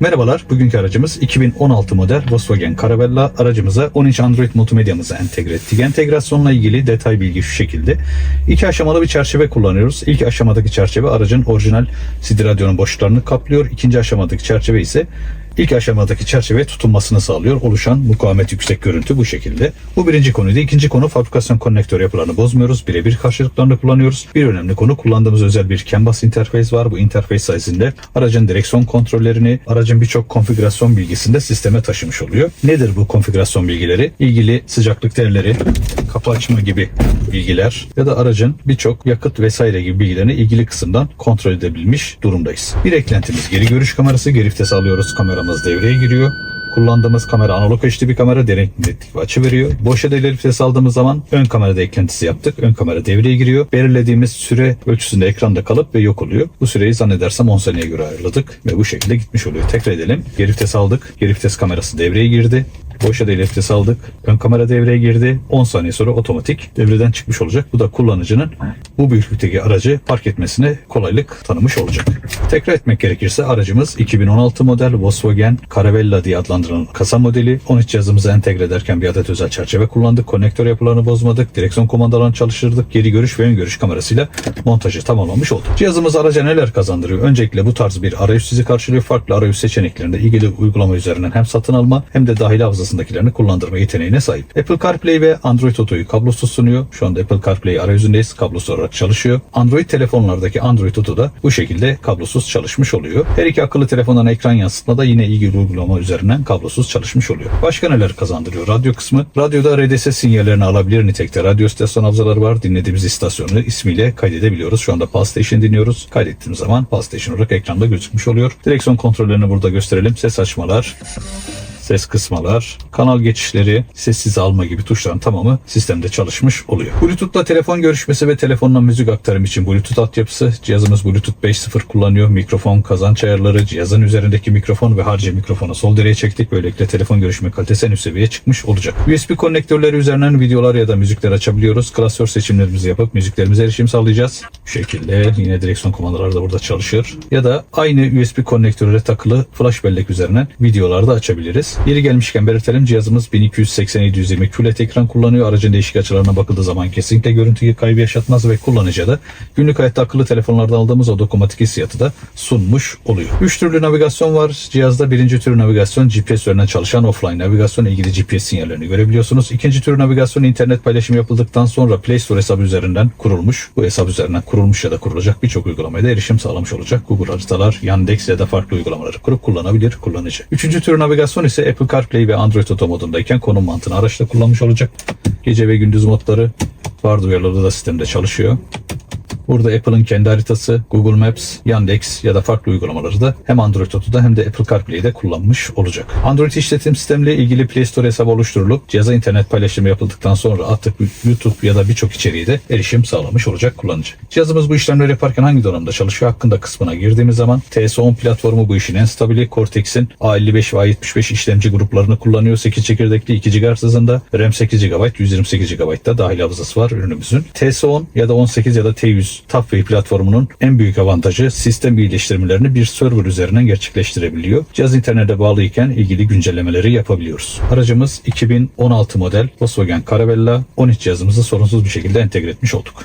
Merhabalar, bugünkü aracımız 2016 model Volkswagen Caravella. Aracımıza 10 inç Android multimedyamızı entegre ettik. Entegrasyonla ilgili detay bilgi şu şekilde. İki aşamalı bir çerçeve kullanıyoruz. İlk aşamadaki çerçeve aracın orijinal CD radyonun boşluklarını kaplıyor. İkinci aşamadaki çerçeve ise İlk aşamadaki çerçeve tutunmasını sağlıyor. Oluşan mukavemet yüksek görüntü bu şekilde. Bu birinci konuydu. İkinci konu fabrikasyon konnektör yapılarını bozmuyoruz. Birebir karşılıklarını kullanıyoruz. Bir önemli konu kullandığımız özel bir CAN bus interface var. Bu interface sayesinde aracın direksiyon kontrollerini, aracın birçok konfigürasyon bilgisini de sisteme taşımış oluyor. Nedir bu konfigürasyon bilgileri? İlgili sıcaklık değerleri, kapı açma gibi bilgiler ya da aracın birçok yakıt vesaire gibi bilgilerini ilgili kısımdan kontrol edebilmiş durumdayız. Bir eklentimiz geri görüş kamerası. Geri vites alıyoruz. Kameramız devreye giriyor. Kullandığımız kamera analog HD bir kamera derin netlik açı veriyor. Boş ileri vites aldığımız zaman ön kamerada eklentisi yaptık. Ön kamera devreye giriyor. Belirlediğimiz süre ölçüsünde ekranda kalıp ve yok oluyor. Bu süreyi zannedersem 10 saniyeye göre ayarladık ve bu şekilde gitmiş oluyor. Tekrar edelim. Geri vites aldık. Geri vites kamerası devreye girdi. Boş ileri vites aldık. Ön kamera devreye girdi. 10 saniye sonra otomatik devreden çıkmış olacak. Bu da kullanıcının bu büyüklükteki aracı park etmesine kolaylık tanımış olacak. Tekrar etmek gerekirse aracımız 2016 model Volkswagen Caravella diye adlandırılan kasa modeli. 13 cihazımıza entegre ederken bir adet özel çerçeve kullandık. Konnektör yapılarını bozmadık. Direksiyon kumandalarını çalıştırdık. Geri görüş ve ön görüş kamerasıyla montajı tamamlamış olduk. Cihazımız araca neler kazandırıyor? Öncelikle bu tarz bir arayüz sizi karşılıyor. Farklı arayüz seçeneklerinde ilgili uygulama üzerinden hem satın alma hem de dahili hafızasındakilerini kullandırma yeteneğine sahip. Apple CarPlay ve Android Auto'yu kablosuz sunuyor. Şu anda Apple CarPlay arayüzündeyiz. Kablosuz olarak çalışıyor. Android telefonlardaki Android Auto da bu şekilde kablosuz çalışmış oluyor. Her iki akıllı telefondan ekran yansıtma da yine ilgili uygulama üzerinden kablosuz çalışmış oluyor. Başka neler kazandırıyor? Radyo kısmı. Radyoda RDS sinyallerini alabilir nitelikte radyo istasyon hafızaları var. Dinlediğimiz istasyonu ismiyle kaydedebiliyoruz. Şu anda Pulse Station dinliyoruz. Kaydettiğimiz zaman Pulse Station olarak ekranda gözükmüş oluyor. Direksiyon kontrollerini burada gösterelim. Ses açmalar, ses kısmalar, kanal geçişleri, sessiz alma gibi tuşların tamamı sistemde çalışmış oluyor. Bluetooth'la telefon görüşmesi ve telefonla müzik aktarım için Bluetooth altyapısı. Cihazımız Bluetooth 5.0 kullanıyor. Mikrofon, kazanç ayarları, cihazın üzerindeki mikrofon ve harici mikrofonu sol direğe çektik. Böylelikle telefon görüşme kalitesi en üst seviyeye çıkmış olacak. USB konnektörleri üzerinden videolar ya da müzikler açabiliyoruz. Klasör seçimlerimizi yapıp müziklerimize erişim sağlayacağız. Bu şekilde yine direksiyon kumandaları da burada çalışır. Ya da aynı USB konnektörüyle takılı flash bellek üzerinden videolarda açabiliriz. Yeri gelmişken belirtelim cihazımız 1280-720 QLED ekran kullanıyor. Aracın değişik açılarına bakıldığı zaman kesinlikle görüntü kaybı yaşatmaz ve kullanıcıya da günlük hayatta akıllı telefonlardan aldığımız o dokunmatik hissiyatı da sunmuş oluyor. Üç türlü navigasyon var. Cihazda birinci tür navigasyon GPS üzerinden çalışan offline navigasyon ilgili GPS sinyallerini görebiliyorsunuz. İkinci tür navigasyon internet paylaşımı yapıldıktan sonra Play Store hesabı üzerinden kurulmuş. Bu hesap üzerinden kurulmuş ya da kurulacak birçok uygulamaya da erişim sağlamış olacak. Google haritalar, Yandex ya da farklı uygulamaları kurup kullanabilir kullanıcı. Üçüncü tür navigasyon ise Apple CarPlay ve Android Auto modundayken konum mantığını araçta kullanmış olacak. Gece ve gündüz modları var duyarlılığı da sistemde çalışıyor. Burada Apple'ın kendi haritası, Google Maps, Yandex ya da farklı uygulamaları da hem Android Auto'da hem de Apple CarPlay'de kullanmış olacak. Android işletim sistemiyle ilgili Play Store hesabı oluşturulup cihaza internet paylaşımı yapıldıktan sonra artık YouTube ya da birçok içeriği de erişim sağlamış olacak kullanıcı. Cihazımız bu işlemleri yaparken hangi donanımda çalışıyor hakkında kısmına girdiğimiz zaman TS10 platformu bu işin en stabili. Cortex'in A55 ve A75 işlemci gruplarını kullanıyor. 8 çekirdekli 2 GHz hızında RAM 8 GB, 128 GB da dahil hafızası var ürünümüzün. TS10 ya da 18 ya da T100 Windows Tapway platformunun en büyük avantajı sistem iyileştirmelerini bir server üzerinden gerçekleştirebiliyor. Cihaz internete bağlıyken ilgili güncellemeleri yapabiliyoruz. Aracımız 2016 model Volkswagen Caravella 13 cihazımızı sorunsuz bir şekilde entegre etmiş olduk.